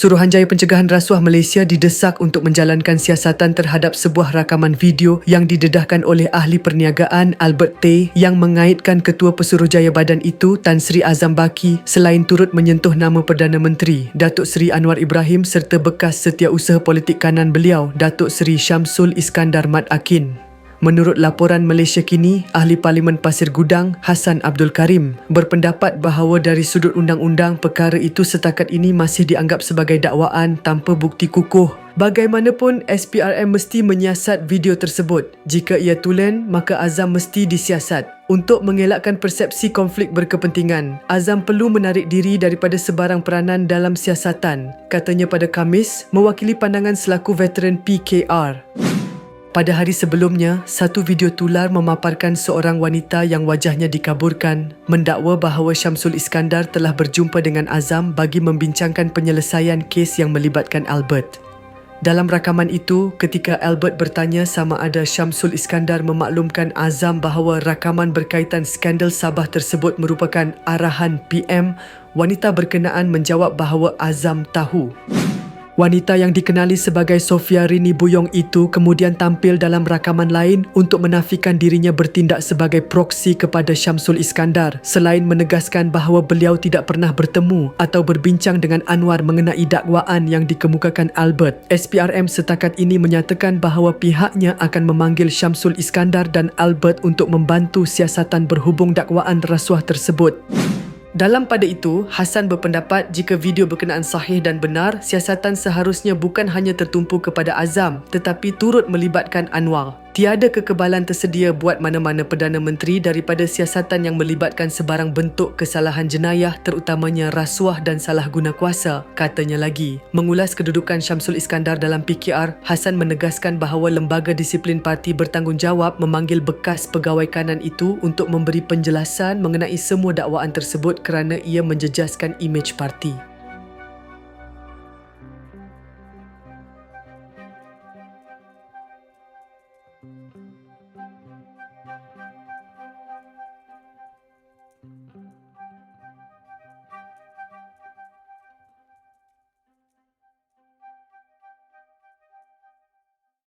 Suruhanjaya Pencegahan Rasuah Malaysia didesak untuk menjalankan siasatan terhadap sebuah rakaman video yang didedahkan oleh ahli perniagaan Albert Tay yang mengaitkan Ketua Pesuruhjaya badan itu Tan Sri Azam Baki selain turut menyentuh nama Perdana Menteri Datuk Seri Anwar Ibrahim serta bekas setiausaha politik kanan beliau Datuk Seri Syamsul Iskandar Mat Akin. Menurut laporan Malaysia Kini, Ahli Parlimen Pasir Gudang, Hassan Abdul Karim, berpendapat bahawa dari sudut undang-undang perkara itu setakat ini masih dianggap sebagai dakwaan tanpa bukti kukuh. Bagaimanapun, SPRM mesti menyiasat video tersebut. Jika ia tulen, maka Azam mesti disiasat. Untuk mengelakkan persepsi konflik berkepentingan, Azam perlu menarik diri daripada sebarang peranan dalam siasatan. Katanya pada Kamis, mewakili pandangan selaku veteran PKR. Pada hari sebelumnya, satu video tular memaparkan seorang wanita yang wajahnya dikaburkan mendakwa bahawa Syamsul Iskandar telah berjumpa dengan Azam bagi membincangkan penyelesaian kes yang melibatkan Albert. Dalam rakaman itu, ketika Albert bertanya sama ada Syamsul Iskandar memaklumkan Azam bahawa rakaman berkaitan skandal Sabah tersebut merupakan arahan PM, wanita berkenaan menjawab bahawa Azam tahu. Wanita yang dikenali sebagai Sofia Rini Buyong itu kemudian tampil dalam rakaman lain untuk menafikan dirinya bertindak sebagai proksi kepada Syamsul Iskandar selain menegaskan bahawa beliau tidak pernah bertemu atau berbincang dengan Anwar mengenai dakwaan yang dikemukakan Albert. SPRM setakat ini menyatakan bahawa pihaknya akan memanggil Syamsul Iskandar dan Albert untuk membantu siasatan berhubung dakwaan rasuah tersebut. Dalam pada itu, Hassan berpendapat jika video berkenaan sahih dan benar, siasatan seharusnya bukan hanya tertumpu kepada Azam tetapi turut melibatkan Anwar. Tiada kekebalan tersedia buat mana-mana Perdana Menteri daripada siasatan yang melibatkan sebarang bentuk kesalahan jenayah terutamanya rasuah dan salah guna kuasa, katanya lagi. Mengulas kedudukan Syamsul Iskandar dalam PKR, Hassan menegaskan bahawa lembaga disiplin parti bertanggungjawab memanggil bekas pegawai kanan itu untuk memberi penjelasan mengenai semua dakwaan tersebut kerana ia menjejaskan imej parti. Música